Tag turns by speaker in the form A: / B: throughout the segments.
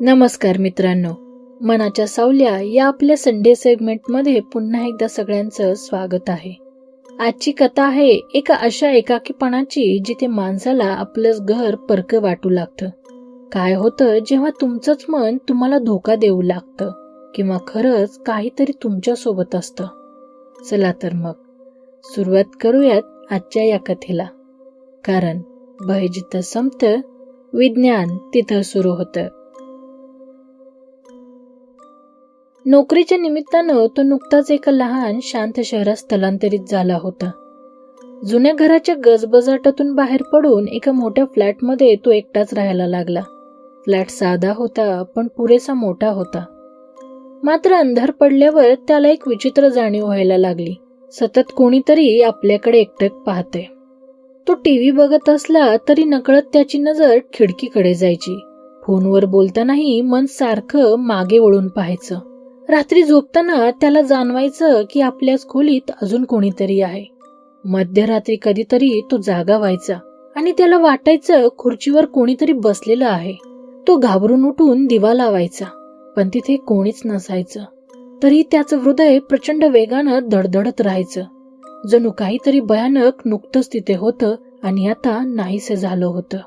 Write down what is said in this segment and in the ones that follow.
A: नमस्कार मित्रांनो मनाच्या सावल्या या आपल्या संडे सेगमेंटमध्ये पुन्हा एकदा सगळ्यांचं स्वागत आहे. आजची कथा आहे एका अशा एकाकीपणाची जिथे माणसाला आपलंच घर परक वाटू लागतं. काय होतं जेव्हा तुमचंच मन तुम्हाला धोका देऊ लागतं किंवा खरंच काहीतरी तुमच्यासोबत असतं. चला तर मग सुरुवात करूयात आजच्या या कथेला. कारण भय जिथं संपतं विज्ञान तिथं सुरू होतं. नोकरीच्या निमित्तानं तो नुकताच एका लहान शांत शहरात स्थलांतरित झाला होता. जुन्या घराच्या गजबजाटातून बाहेर पडून एका मोठ्या फ्लॅटमध्ये तो एकटाच राहायला लागला. फ्लॅट साधा होता पण पुरेसा मोठा होता. मात्र अंधार पडल्यावर त्याला एक विचित्र जाणीव व्हायला लागली. सतत कोणीतरी आपल्याकडे एकटक पाहते तो टीव्ही बघत असला तरी नकळत त्याची नजर खिडकीकडे जायची. फोनवर बोलतानाही मन सारखं मागे वळून पाहायचं. रात्री झोपताना त्याला जाणवायचं की आपल्याच खोलीत अजून कोणीतरी आहे. मध्यरात्री कधीतरी तो जागा व्हायचा आणि त्याला वाटायचं खुर्चीवर कोणीतरी बसलेलं आहे. तो घाबरून उठून दिवा लावायचा पण तिथे कोणीच नसायचं. तरी त्याचं हृदय प्रचंड वेगानं धडधडत राहायचं. जणू काहीतरी भयानक नुकतंच तिथे होतं आणि आता नाहीसे झालं होतं.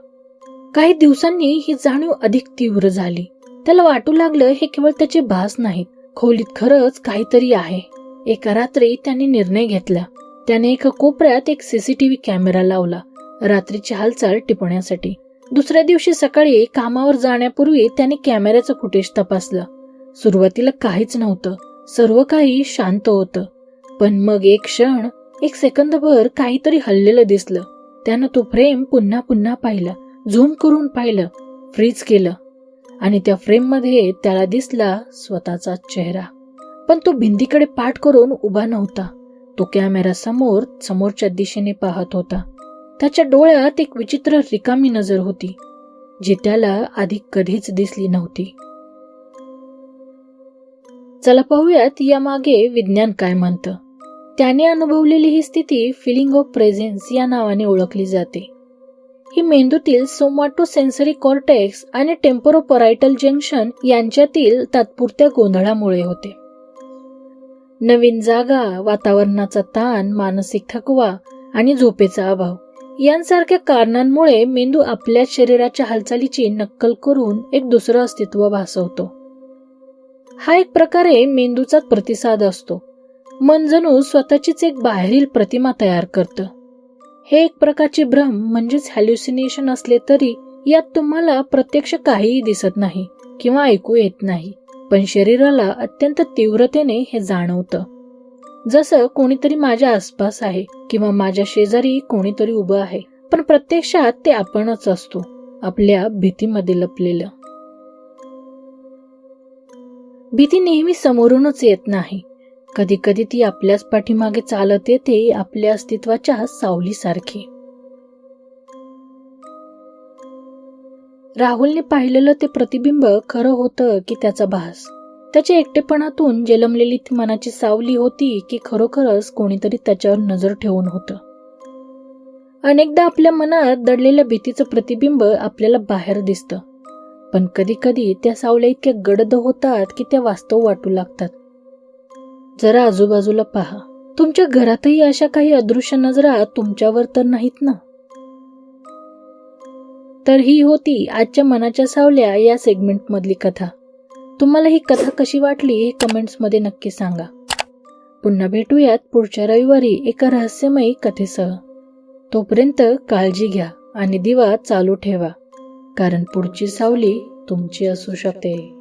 A: काही दिवसांनी ही जाणीव अधिक तीव्र झाली. त्याला वाटू लागलं हे केवळ त्याचे भास नाहीत खोलीत खरंच काहीतरी आहे. एका रात्री त्याने निर्णय घेतला. त्याने एका कोपऱ्यात एक सीसीटीव्ही कॅमेरा लावला रात्रीची हालचाल टिपण्यासाठी. दुसऱ्या दिवशी सकाळी कामावर जाण्यापूर्वी त्याने कॅमेऱ्याचं फुटेज तपासलं. सुरुवातीला काहीच नव्हतं. सर्व काही शांत होतं. पण मग एक क्षण एक सेकंदभर काहीतरी हल्लेलं दिसलं. त्यानं तो फ्रेम पुन्हा पुन्हा पाहिला. झूम करून पाहिलं. फ्रीज केलं. आणि त्या फ्रेममध्ये त्याला दिसला स्वतःचा चेहरा. पण तो भिंतीकडे पाठ करून उभा नव्हता. तो कॅमेरा समोर समोरच्या दिशेने पाहत होता. त्याच्या डोळ्यात एक विचित्र रिकामी नजर होती जी त्याला आधी कधीच दिसली नव्हती. चला पाहूयात यामागे विज्ञान काय म्हणतं. त्याने अनुभवलेली ही स्थिती फिलिंग ऑफ प्रेझेन्स या नावाने ओळखली जाते. ही मेंदूतील सोमाटो सेन्सरी कॉर्टेक्स आणि टेम्पोरोपरायटल जंक्शन यांच्यातील तात्पुरत्या गोंधळामुळे होते. नवीन जागा वातावरणाचा ताण मानसिक थकवा आणि झोपेचा अभाव यांसारख्या कारणांमुळे मेंदू आपल्या शरीराच्या हालचालीची नक्कल करून एक दुसरं अस्तित्व भासवतो. हा एक प्रकारे मेंदूचा प्रतिसाद असतो. मन जणू स्वतःचीच एक बाहेरील प्रतिमा तयार करतं. हे एक प्रकारचे भ्रम म्हणजेच हॅल्युसिनेशन असले तरी यात तुम्हाला प्रत्यक्ष काहीही दिसत नाही किंवा ऐकू येत नाही. पण शरीराला अत्यंत तीव्रतेने हे जाणवतं. जसं कोणीतरी माझ्या आसपास आहे किंवा माझ्या शेजारी कोणीतरी उभं आहे पण प्रत्यक्षात ते आपणच असतो आपल्या भीतीमध्ये लपलेलं. भीती नेहमी समोरूनच येत नाही. कधी कधी ती आपल्याच पाठीमागे चालत येते आपल्या अस्तित्वाच्या सावलीसारखी. राहुलने पाहिलेलं ते प्रतिबिंब खरं होतं की त्याचा भास. त्याच्या एकटेपणातून जलमलेली ती मनाची सावली होती की खरोखरच कोणीतरी त्याच्यावर नजर ठेवून होतं. अनेकदा आपल्या मनात दडलेल्या भीतीचं प्रतिबिंब आपल्याला बाहेर दिसतं. पण कधी कधी त्या सावल्या इतक्या गडद होतात की त्या वास्तव वाटू लागतात. जरा आजूबाजूला पहा. तुमच्या घरातही अशा काही अदृश्य नजरा तुमच्यावर तर नाहीत ना? तर ही होती आजच्या मनाच्या सावल्या या सेगमेंट मधली कथा. तुम्हाला ही कथा कशी वाटली हे कमेंट्समध्ये नक्की सांगा. पुन्हा भेटूयात पुढच्या रविवारी एका रहस्यमयी कथेसह. तोपर्यंत काळजी घ्या आणि दिवा चालू ठेवा कारण पुढची सावली तुमची असू शकते.